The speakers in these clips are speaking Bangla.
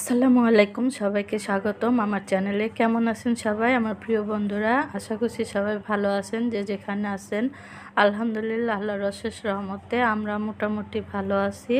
আসসালামু আলাইকুম, সবাইকে স্বাগতম আমার চ্যানেলে। কেমন আছেন সবাই? আমার প্রিয় বন্ধুরা, আশা করছি সবাই ভালো আছেন, যে যেখানে আছেন। আলহামদুলিল্লাহ আল্লাহ রশেষ রহমতে আমরা মোটামুটি ভালো আছি।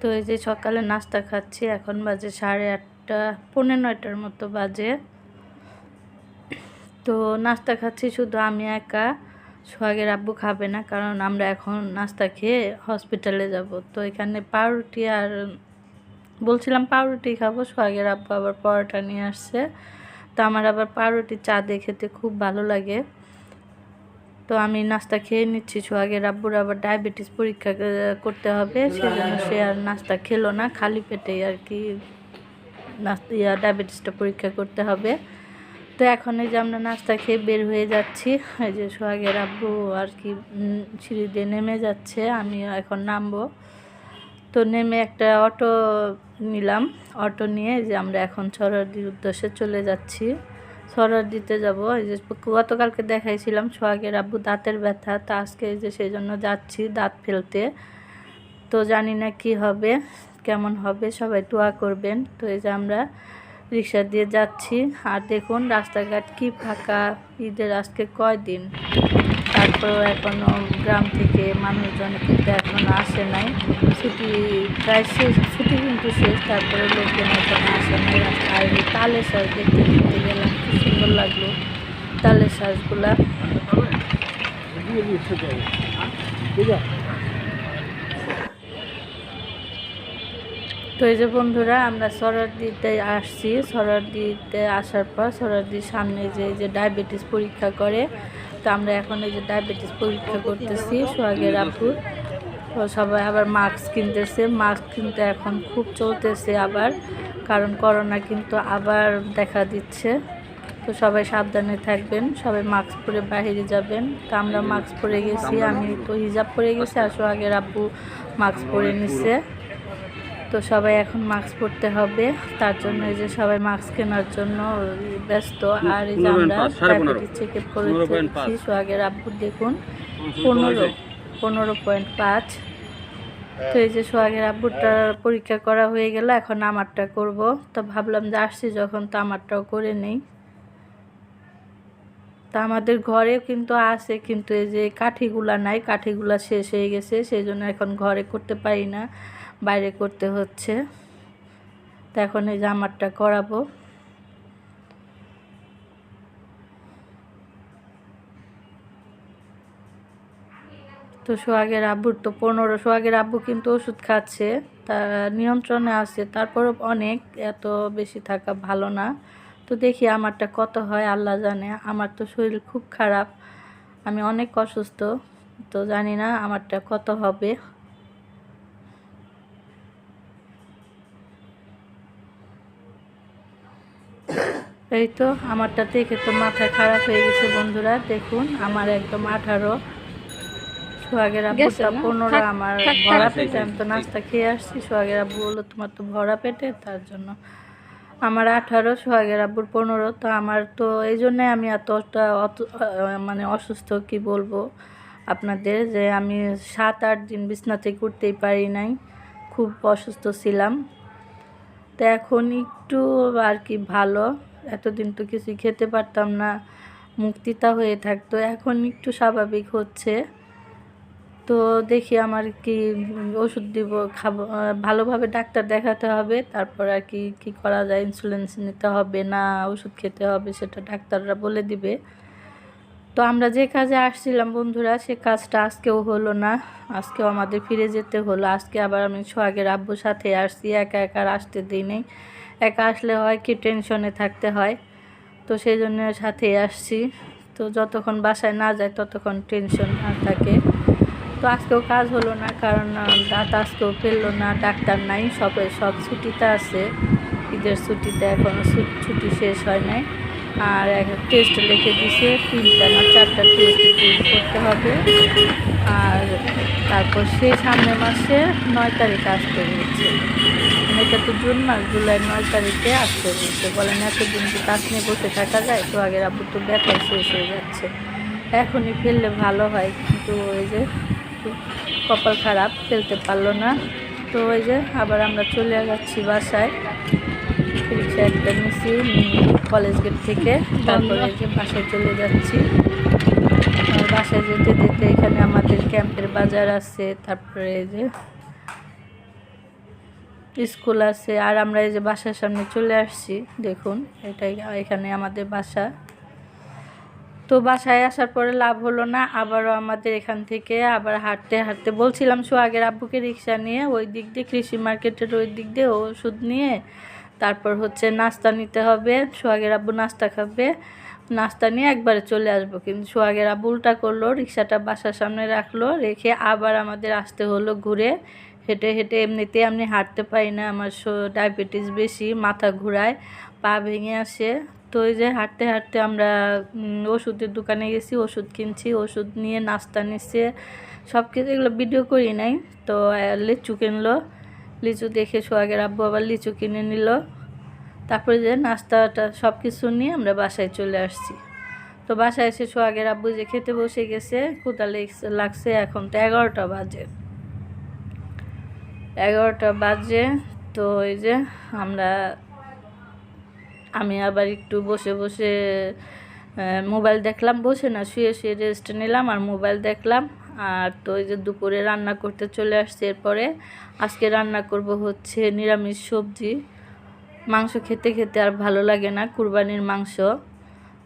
তো এই যে সকালে নাস্তা খাচ্ছি, এখন বাজে সাড়ে আটটা, পৌনে নয়টার মতো বাজে। তো নাস্তা খাচ্ছি, শুধু আমি একা। সোহাগের আব্বু খাবে না, কারণ আমরা এখন নাস্তা খেয়ে হসপিটালে যাব। তো এখানে পাউরুটি আর বলছিলাম পাউরুটি খাব, সোহাগের আব্বু আবার পরোটা নিয়ে আসছে। তো আমার আবার পাউরুটি চা দিয়ে খেতে খুব ভালো লাগে। তো আমি নাস্তা খেয়ে নিচ্ছি, সোহাগের আব্বুর আবার ডায়াবেটিস পরীক্ষা করতে হবে। সেজন্য সে আর নাস্তা খেলো না, খালি পেটেই আর কি নাস্তা, ইয়া, ডায়াবেটিসটা পরীক্ষা করতে হবে। তো এখন এই যে আমরা নাস্তা খেয়ে বের হয়ে যাচ্ছি। এই যে সোহাগের আব্বু আর কি সিঁড়ি দিয়ে নেমে যাচ্ছে আমি এখন নামবো। তো নেমে একটা অটো নিলাম। অটো নিয়ে যে আমরা এখন সরারদির উদ্দেশ্যে চলে যাচ্ছি। সরারদিতে যাব। এই যে গতকালকে দেখাইছিলাম সোহাগের আব্বু দাঁতের ব্যথা, তা আজকে এই যে সেই জন্য যাচ্ছি দাঁত ফেলতে। তো জানি না কি হবে, কেমন হবে, সবাই দোয়া করবেন। তো এই যে আমরা রিক্সা দিয়ে যাচ্ছি। আর দেখুন রাস্তাঘাট কি ফাঁকা, ঈদের আজকে কয়দিন? তারপর এখনও গ্রাম থেকে মানুষজন কিন্তু এখনও আসে নাই। ছুটি প্রায় শেষ, ছুটি কিন্তু শেষ, তারপরে লোকজন এখনও আসে নাই। আর তালের শ্বাস দেখতে দেখতে গেলাম, কি সুন্দর লাগল তালের শ্বাসগুলা তো এই যে বন্ধুরা, আমরা সরারদিতে আসছি। সরারদিতে আসার পর সরারদির সামনে যে যে ডায়াবেটিস পরীক্ষা করে তো আমরা এখন এই যে ডায়াবেটিস পরীক্ষা করতেছি, সোহাগের আপুর তো সবাই আবার মাস্ক কিনতেছে। মাস্ক কিন্তু এখন খুব চলতেছে আবার, কারণ করোনা কিন্তু আবার দেখা দিচ্ছে। তো সবাই সাবধানে থাকবেন, সবাই মাস্ক পরে বাইরে যাবেন। তো আমরা মাস্ক পরে গেছি, আমি তো হিজাব পরে গেছি আর সোহাগের আব্বু মাস্ক পরে নিছে। তো সবাই এখন মাস্ক পরতে হবে। তার জন্য এই যে সবাই মাস্ক কেনার জন্য ব্যস্ত। আর এই যে আমরা ডায়াবেটিস চেক আপ করে দিচ্ছি সোহাগের আব্বু দেখুন। পনেরো পনেরো পয়েন্ট পাঁচ। তো এই যে সোহাগের আব্বুরটা পরীক্ষা করা হয়ে গেল এখন আমারটা করব। তো ভাবলাম যে আসছি যখন তো আমারটাও করে নেই। তা আমাদের ঘরেও কিন্তু আছে কিন্তু এই যে কাঠিগুলা নাই কাঠিগুলা শেষ হয়ে গেছে সেই জন্য এখন ঘরে করতে পারি না। বাইরে করতে হচ্ছে। তো এখন এই যে আমারটা করাবো। তো সোহাগের আব্বুর তো পনেরো, সোহাগের আব্বু কিন্তু ওষুধ খাচ্ছে, তার নিয়ন্ত্রণে আছে, তারপরও অনেক, এত বেশি থাকা ভালো না। তো দেখি আমারটা কত হয়, আল্লাহ জানে, আমার তো শরীর খুব খারাপ, আমি অনেক অসুস্থ, তো জানি না আমারটা কত হবে। এই তো আমারটা দেখে তো মাথা খারাপ হয়ে গেছে বন্ধুরা দেখুন আমার একদম আঠারো। সোহাগের আব্বুটা পনেরো আমার ভরা পেটে আমি তো নাস্তা খেয়ে আসছি। সোহাগের আব্বু বলল তোমার তো ভরা পেটে তার জন্য। আমার আঠারো সোহাগের আব্বুর পনেরো তো আমার তো এই জন্যে আমি এতটা অত মানে অসুস্থ কি বলব আপনাদের যে আমি সাত আট দিন বিছনা থেকে উঠতেই পারি নাই। খুব অসুস্থ ছিলাম। তো এখন একটু আর কি ভালো। এতদিন তো কিছুই খেতে পারতাম না, মুক্তিতা হয়ে থাকতো, এখন একটু স্বাভাবিক হচ্ছে। তো দেখি আমার কি ওষুধ দিব, খাব ভালোভাবে ডাক্তার দেখাতে হবে, তারপর আর কি, কী করা যায় ইন্সুলেন্স নিতে হবে না, ওষুধ খেতে হবে, সেটা ডাক্তাররা বলে দিবে। তো আমরা যে কাজে আসছিলাম বন্ধুরা, সে কাজটা আজকেও হলো না, আজকেও আমাদের ফিরে যেতে হলো, আজকে আবার আমি সোহাগের আব্বুর সাথে আসছি, একা একা আসতে দিই নেই। একা আসলে হয় কি টেনশনে থাকতে হয়। তো সেই জন্য সাথে আসছি। তো যতক্ষণ বাসায় না যায় ততক্ষণ টেনশন না থাকে। তো আজকেও কাজ হলো না, কারণ দাঁত আজকেও ফেলল না, ডাক্তার নাই, সবে, সব ছুটিতে আছে। ঈদের ছুটিতে এখনও ছুটি শেষ হয় নাই। আর এক টেস্ট লিখে দিছে, তিনটা না চারটা টেস্ট করতে হবে। আর তারপর সেই সামনের মাসে নয় তারিখে আসতে হচ্ছে এটা তো জুন মাস, জুলাই নয় তারিখে আসতে হচ্ছে বলেন এতদিন কি কাজ নিয়ে বসে থাকা যায়? তো আগের আব্বু তো ব্যথায় শেষ হয়ে যাচ্ছে। এখনই ফেললে ভালো হয়, কিন্তু ওই যে কপাল খারাপ, ফেলতে পারল না। তো ওই যে আবার আমরা চলে যাচ্ছি বাসায়। রিক্সা একটা নিছি কলেজ গেট থেকে, তারপরে যে বাসায় চলে যাচ্ছি। বাসায় যেতে যেতে এখানে আমাদের ক্যাম্পের বাজার আছে, তারপরে যে স্কুল আছে, আর আমরা এই যে বাসার সামনে চলে আসছি, দেখুন এটাই এখানে আমাদের বাসা। তো বাসায় আসার পরে লাভ হলো না, আবারও আমাদের এখান থেকে আবার হাঁটতে হাঁটতে, বলছিলাম সোহাগের আব্বুকে রিক্সা নিয়ে, ওই দিক দিয়ে কৃষি মার্কেটের ওই দিক দিয়ে ওষুধ নিয়ে, তারপর হচ্ছে নাস্তা নিতে হবে সোহাগের আব্বু নাস্তা খাবে, নাস্তা নিয়ে একবারে চলে আসব, কিন্তু সোহাগের আব্বু উল্টা করল, রিক্সাটা বাসার সামনে রাখল, রেখে আবার আমাদের আসতে হলো ঘুরে হেঁটে হেঁটে এমনিতে আমি হাঁটতে পারি না, আমার ডায়াবেটিস বেশি, মাথা ঘুরায়, পা ভেঙে আসে। তো ওই যে হাঁটতে হাঁটতে আমরা ওষুধের দোকানে গেছি, ওষুধ কিনছি, ওষুধ নিয়ে নাস্তা নিচ্ছে সব কিছু এগুলো ভিডিও করি নাই। তো লিচু কিনলো। লিচু দেখে সোহাগের আব্বু আবার লিচু কিনে নিল। তারপরে যে নাস্তাটা, সব কিছু নিয়ে আমরা বাসায় চলে আসছি। তো বাসায় এসে সোহাগের আব্বু যে খেতে বসে গেছে কোথা লাগছে, এখন তো এগারোটা বাজে। এগারোটা বাজে, তো এই যে আমরা, আমি আবার একটু বসে বসে মোবাইল দেখলাম, বসে না, শুয়ে শুয়ে রেস্ট নিলাম আর মোবাইল দেখলাম। আর তো এই যে দুপুরে রান্না করতে চলে আসছে এরপরে। আজকে রান্না করব হচ্ছে নিরামিষ সবজি। মাংস খেতে খেতে আর ভালো লাগে না, কুরবানির মাংস।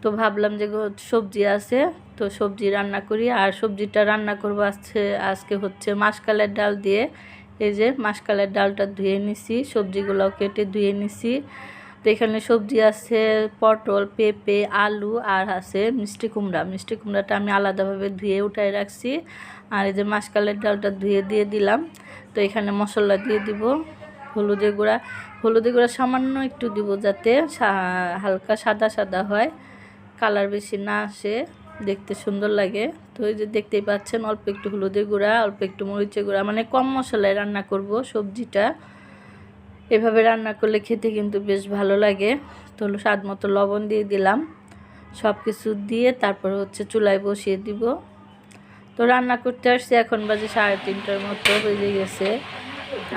তো ভাবলাম যে সবজি আছে, তো সবজি রান্না করি। আর সবজিটা রান্না করব আজকে আজকে হচ্ছে মাসকালের ডাল দিয়ে। এই যে মাসকালের ডালটা ধুয়ে নিছি সবজিগুলো কেটে ধুয়ে নিছি। তো এখানে সবজি আছে পটল, পেঁপে, আলু আর আছে মিষ্টি কুমড়া। মিষ্টি কুমড়াটা আমি আলাদাভাবে ধুয়ে উঠাই রাখছি। আর এই যে মাসকালের ডালটা ধুয়ে দিয়ে দিলাম। তো এখানে মশলা দিয়ে দিব, হলুদের গুঁড়া। হলুদের গুঁড়া সামান্য একটু দিব যাতে হালকা সাদা সাদা হয়। কালার বেশি না আসে। দেখতে সুন্দর লাগে। তো এই যে দেখতেই পাচ্ছেন, অল্প একটু হলুদের গুঁড়া, অল্প একটু মরিচের গুঁড়া মানে কম মশলায় রান্না করব সবজিটা। এভাবে রান্না করলে খেতে কিন্তু বেশ ভালো লাগে। তো স্বাদ মতো লবণ দিয়ে দিলাম। সব কিছু দিয়ে তারপর হচ্ছে চুলায় বসিয়ে দিব। তো রান্না করতে আসছি, এখন বাজে সাড়ে তিনটার মতো বেজে গেছে।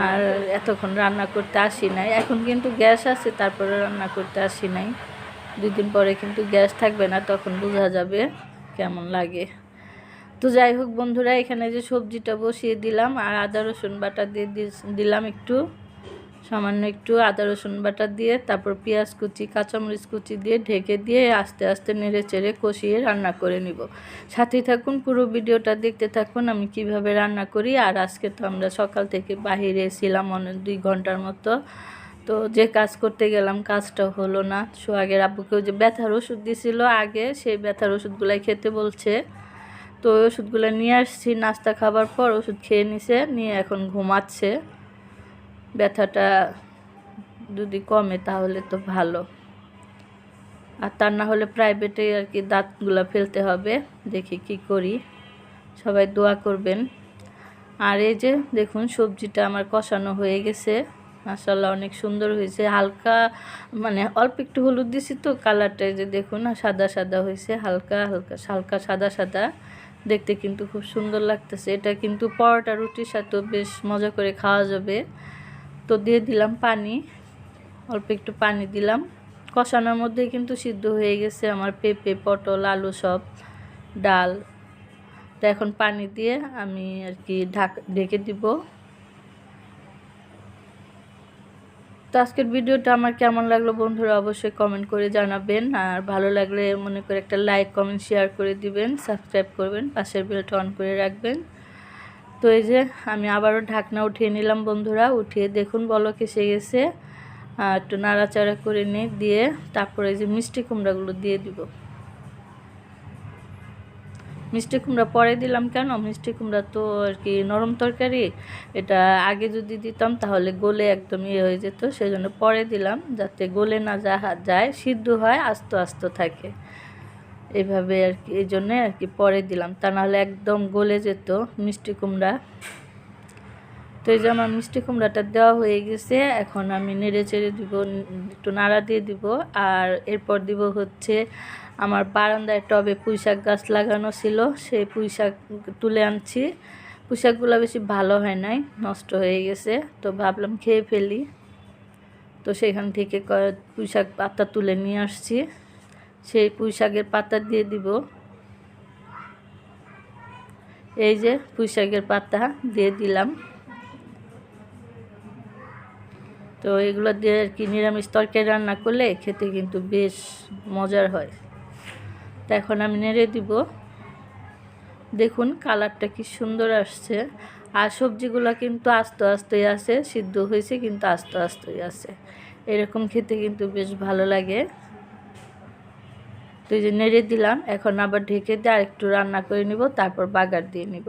আর এতক্ষণ রান্না করতে আসি নাই। এখন কিন্তু গ্যাস আছে, তারপরে রান্না করতে আসি নাই। দুই দিন পরে কিন্তু গ্যাস থাকবে না, তখন বোঝা যাবে কেমন লাগে। তো যাই হোক বন্ধুরা, এখানে যে সবজিটা বসিয়ে দিলাম আর আদা, রসুন বাটা দিয়ে দিলাম একটু। সামান্য একটু আদা, রসুন বাটা দিয়ে, তারপর পেঁয়াজ কুচি, কাঁচামরিচ কুচি দিয়ে ঢেকে দিয়ে আস্তে আস্তে নেড়ে চেড়ে কষিয়ে রান্না করে নিব। সাথেই থাকুন, পুরো ভিডিওটা দেখতে থাকুন, আমি কীভাবে রান্না করি। আর আজকে তো আমরা সকাল থেকে বাহিরে ছিলাম অনেক দুই ঘণ্টার মতো। তো যে কাজ করতে গেলাম, কাজটা হলো না। সোহাগের আব্বুকেও যে ব্যথার ওষুধ দিছিল আগে, সেই ব্যথার ওষুধগুলাই খেতে বলছে। তো ওই ওষুধগুলো নিয়ে আসছি, নাস্তা খাবার পর ওষুধ খেয়ে নিছে, নিয়ে এখন ঘুমাচ্ছে। ব্যথাটা যদি কমে তাহলে তো ভালো। আর তার না হলে প্রাইভেটে আর কি দাঁতগুলো ফেলতে হবে, দেখি কি করি। সবাই দোয়া করবেন। আর এই যে দেখুন, সবজিটা আমার কষানো হয়ে গেছে। মাসাল্লাহ অনেক সুন্দর হয়েছে। হালকা মানে অল্প একটু হলুদ দিছি তো, কালারটা যে দেখুন সাদা সাদা হয়েছে, হালকা হালকা হালকা সাদা সাদা। দেখতে কিন্তু খুব সুন্দর লাগতেছে। এটা কিন্তু পরোটা রুটির সাথেও বেশ মজা করে খাওয়া যাবে। তো দিয়ে দিলাম পানি, অল্প একটু পানি দিলাম। কষানোর মধ্যে কিন্তু সিদ্ধ হয়ে গেছে আমার পেঁপে, পটল, আলু সব, ডাল। তো এখন পানি দিয়ে আমি আর কি ঢাক ঢেকে দিব। তো আজকের ভিডিওটা আমার কেমন লাগল বন্ধুরা অবশ্যই কমেন্ট করে জানাবেন। আর ভালো লাগলে মনে করে একটা লাইক কমেন্ট শেয়ার করে দিবেন সাবস্ক্রাইব করবেন, পাশের বেলটা অন করে রাখবেন। তো এই যে আমি আবারও ঢাকনা উঠিয়ে নিলাম বন্ধুরা, উঠিয়ে দেখুন বলো কেসে গেছে। একটু নাড়াচাড়া করে নিয়ে দিয়ে তারপরে যে মিষ্টি কুমড়াগুলো দিয়ে দিব। মিষ্টি কুমড়া পরে দিলাম কেন? মিষ্টি কুমড়া তো আর কি নরম তরকারি। এটা আগে যদি দিতাম তাহলে গলে একদম ইয়ে হয়ে যেত সেই জন্য পরে দিলাম যাতে গলে না যা- যায়, সিদ্ধ হয়, আস্ত আস্ত থাকে। এভাবে আর কি, এই জন্যে আর কি পরে দিলাম। তা নাহলে একদম গলে যেত মিষ্টি কুমড়া। তো এই যে আমার মিষ্টি কুমড়াটা দেওয়া হয়ে গেছে, এখন আমি নেড়ে চেড়ে দিব, একটু নাড়া দিয়ে দিব। আর এরপর দিব হচ্ছে আমার বারান্দায় টবে পুঁই শাক গাছ লাগানো ছিল, সেই পুঁই শাক তুলে আনছি। পুঁই শাকগুলো বেশি ভালো হয় নাই, নষ্ট হয়ে গেছে, তো ভাবলাম খেয়ে ফেলি। তো সেখান থেকে পুঁই শাক পাতা তুলে নিয়ে আসছি। সেই পুঁই শাকের পাতা দিয়ে দিব। এই যে পুঁই শাকের পাতা দিয়ে দিলাম। তো এগুলো দিয়ে আর কি নিরামিষ তরকারি রান্না করলে খেতে কিন্তু বেশ মজার হয়। তো এখন আমি নেড়ে দিব। দেখুন কালারটা কি সুন্দর আসছে। আর সবজিগুলো কিন্তু আস্তে আস্তেই আছে, সিদ্ধ হয়েছে কিন্তু আস্তে আস্তেই আছে। এরকম খেতে কিন্তু বেশ ভালো লাগে। তো যে নেড়ে দিলাম, এখন আবার ঢেকে দিয়ে আরেকটু রান্না করে নিব, তারপর বাগার দিয়ে নিব।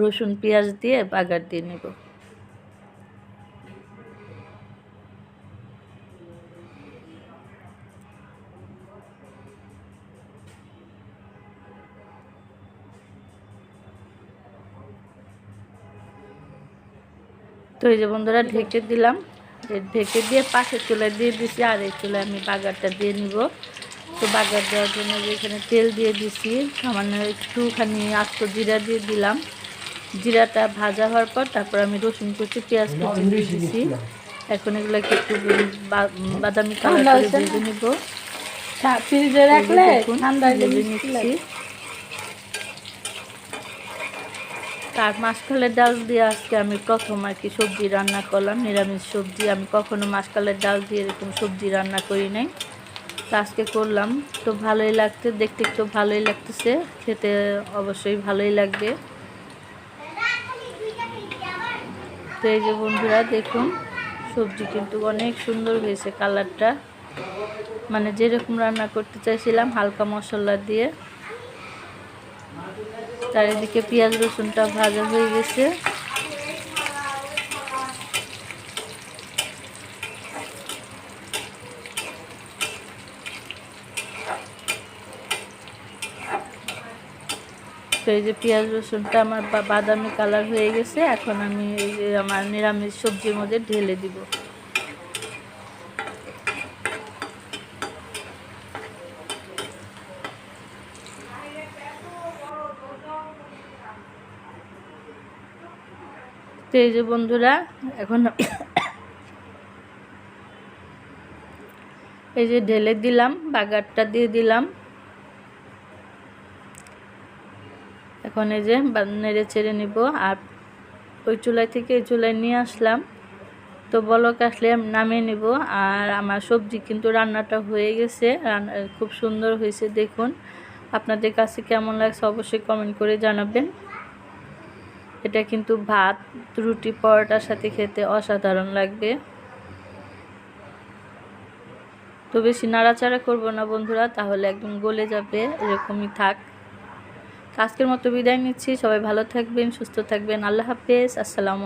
রসুন, পেঁয়াজ দিয়ে বাগার দিয়ে নিব। তো এই যে বন্ধুরা ঢেকে দিলাম। ঢেকে দিয়ে পাশের চুলায় দিয়ে দিছি আর এই চুলায় আমি বাগারটা দিয়ে নিব। তো বাগার দেওয়ার জন্য যে এখানে তেল দিয়ে দিছি সামান্য একটুখানি আস্ত জিরা দিয়ে দিলাম। জিরাটা ভাজা হওয়ার পর তারপর আমি রসুন কুচি পেঁয়াজ কুচি দিয়ে দিছি। এখন এগুলোকে একটু বাদামি কালার করে ভেজে নিব। ফ্রিজে রাখলে ঠান্ডা ভেজে নিচ্ছি লাগে। তার মাসকালের ডাল দিয়ে আজকে আমি প্রথম আর কি সবজি রান্না করলাম, নিরামিষ সবজি। আমি কখনো মাসকালের ডাল দিয়ে এরকম সবজি রান্না করি নাই। তো আজকে করলাম। তো ভালোই লাগতে দেখতে একটু ভালোই লাগতেছে, খেতে অবশ্যই ভালোই লাগবে। তো এই যে বন্ধুরা, দেখুন, সবজি কিন্তু অনেক সুন্দর হয়েছে কালারটা। মানে যেরকম রান্না করতে চাইছিলাম, হালকা মশলা দিয়ে। চারিদিকে পেঁয়াজ রসুনটা ভাজা হয়ে গেছে। এই যে পেঁয়াজ রসুনটা আমার বাদামি কালার হয়ে গেছে, এখন আমি এই যে আমার নিরামিষ সবজির মধ্যে ঢেলে দিব। তো এই যে বন্ধুরা, এখন এই যে ঢেলে দিলাম, বাগারটা দিয়ে দিলাম। এখন এই যে নেড়ে ছেড়ে নিব। আর ওই চুলাই থেকে এই চুলায় নিয়ে আসলাম। তো বলক আসলে নামিয়ে নিব। আর আমার সবজি কিন্তু রান্নাটা হয়ে গেছে। খুব সুন্দর হয়েছে, দেখুন। আপনাদের কাছে কেমন লাগছে অবশ্যই কমেন্ট করে জানাবেন। এটা কিন্তু ভাত, রুটি, পরোটার সাথে খেতে অসাধারণ লাগবে। তো বেশি নাড়াচাড়া করব না বন্ধুরা, তাহলে একদম গলে যাবে, এরকমই থাক। আজকের মতো বিদায় নিচ্ছি, সবাই ভালো থাকবেন, সুস্থ থাকবেন, আল্লাহ হাফেজ, আসসালামু